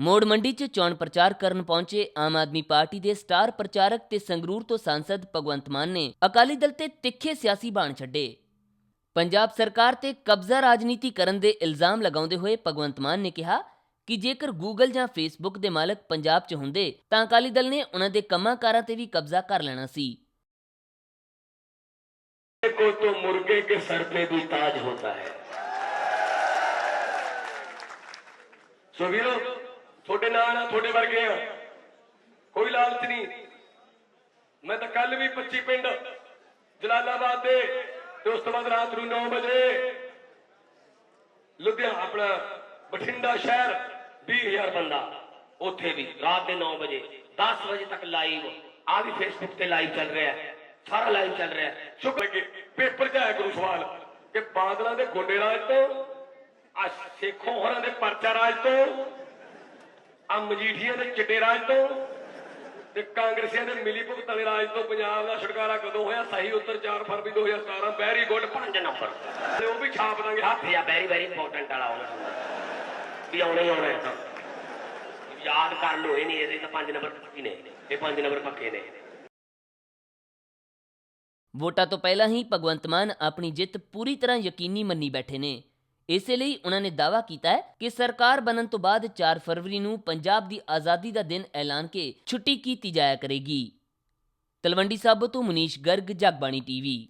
ਮੋੜ ਮੰਡੀ 'ਚ ਚੋਣ ਪ੍ਰਚਾਰ ਕਰਨ ਪਹੁੰਚੇ ਆਮ ਆਦਮੀ ਪਾਰਟੀ ਦੇ ਸਟਾਰ ਪ੍ਰਚਾਰਕ ਤੇ ਸੰਗਰੂਰ ਤੋਂ ਸਾਂਸਦ ਭਗਵੰਤ ਮਾਨ ਨੇ ਅਕਾਲੀ ਦਲ ਤੇ ਤਿੱਖੇ ਸਿਆਸੀ ਬਾਣ ਛੱਡੇ। ਪੰਜਾਬ ਸਰਕਾਰ ਤੇ ਕਬਜ਼ਾ ਰਾਜਨੀਤੀ ਕਰਨ ਦੇ ਇਲਜ਼ਾਮ ਲਗਾਉਂਦੇ ਹੋਏ ਭਗਵੰਤ ਮਾਨ ਨੇ ਕਿਹਾ ਕਿ ਜੇਕਰ ਗੂਗਲ ਜਾਂ ਫੇਸਬੁੱਕ ਦੇ ਮਾਲਕ ਪੰਜਾਬ 'ਚ ਹੁੰਦੇ ਤਾਂ ਅਕਾਲੀ ਦਲ ਨੇ ਉਹਨਾਂ ਦੇ ਕੰਮਾਂ ਕਾਰਾਂ ਤੇ ਵੀ ਕਬਜ਼ਾ ਕਰ ਲੈਣਾ ਸੀ को तो मुर्गे के सर पे भी ताज होता है ਸੋ ਵੀਰੋ ਤੁਹਾਡੇ ਨਾਲ ਆ ਤੁਹਾਡੇ ਵਰਗੇ ਆ ਕੋਈ ਲਾਲਚ ਨਹੀਂ ਮੈਂ ਤਾਂ ਕੱਲ ਵੀ 25 ਪਿੰਡ ਜਲਾਲਾਬਾਦ ਦੇ ਤੇ ਉਸ ਤੋਂ ਬਾਅਦ ਰਾਤ ਨੂੰ 9 ਵਜੇ ਲੁਧਿਆਣਾ ਆਪਣਾ ਬਠਿੰਡਾ ਸ਼ਹਿਰ 20000 ਬੰਦਾ। ਉੱਥੇ ਵੀ ਰਾਤ ਦੇ 9 ਵਜੇ 10 ਵਜੇ ਤੱਕ ਲਾਈਵ ਆ ਵੀ ਫੇਸਬੁੱਕ ਤੇ ਲਾਈਵ ਚੱਲ ਰਿਹਾ ਸਾਰਾ ਲਾਈਵ ਚੱਲ ਰਿਹਾ ਸ਼ੁਕਰ ਕਿ ਪੇਪਰ 'ਚ ਆਇਆ ਕਰੂ ਸਵਾਲ ਕਿ ਬਾਦਲਾਂ ਦੇ ਗੋਡੇ ਰਾਜ ਤੋਂ ਆ ਸੇਖੋਂ ਹੋਰਾਂ ਦੇ ਪਰਚਾ ਰਾਜ ਤੋਂ ਆ ਮਜੀਠੀਆਂ ਦੇ ਚਿੱਟੇ ਰਾਜ ਤੋਂ, ਤੇ ਕਾਂਗਰਸੀਆਂ ਦੇ ਮਿਲੀ ਭੁਗਤ ਵਾਲੇ ਰਾਜ ਤੋਂ ਪੰਜਾਬ ਦਾ ਛੁਟਕਾਰਾ ਕਦੋਂ ਹੋਇਆ? ਸਹੀ ਉੱਤਰ 4 ਫਰਵਰੀ 2017 ਵੈਰੀ ਗੁੱਡ 5 ਨੰਬਰ। ਤੇ ਉਹ ਵੀ ਛਾਪ ਦਾਂਗੇ। ਹੱਥ ਆ ਵੈਰੀ ਵੈਰੀ ਇੰਪੋਰਟੈਂਟ ਵਾਲਾ ਆਉਣਾ ਵੀ ਆਉਣਾ ਹੀ ਤਾਂ ਯਾਦ ਕਰ ਲਓ, ਇਹ ਨਹੀਂ, ਇਹਦੇ ਤਾਂ 5 ਨੰਬਰ ਪੱਕੇ ਨੇ। ਇਹ 5 ਨੰਬਰ ਪੱਕੇ ਨੇ। ਵੋਟਾਂ ਤੋਂ ਪਹਿਲਾਂ ਹੀ ਭਗਵੰਤ ਮਾਨ ਆਪਣੀ ਜਿੱਤ ਪੂਰੀ ਤਰ੍ਹਾਂ ਯਕੀਨੀ ਮੰਨੀ ਬੈਠੇ ਨੇ। ਇਸੇ ਲਈ ਉਹਨਾਂ ਨੇ ਦਾਅਵਾ ਕੀਤਾ ਹੈ ਕਿ ਸਰਕਾਰ ਬਣਨ ਤੋਂ ਬਾਅਦ 4 ਫਰਵਰੀ ਨੂੰ ਪੰਜਾਬ ਦੀ ਆਜ਼ਾਦੀ ਦਾ ਦਿਨ ਐਲਾਨ ਕੇ ਛੁੱਟੀ ਕੀਤੀ ਜਾਇਆ ਕਰੇਗੀ। ਤਲਵੰਡੀ ਸਾਬੋ ਤੋਂ ਮੁਨੀਸ਼ ਗਰਗ, ਜਗਬਾਣੀ ਟੀਵੀ।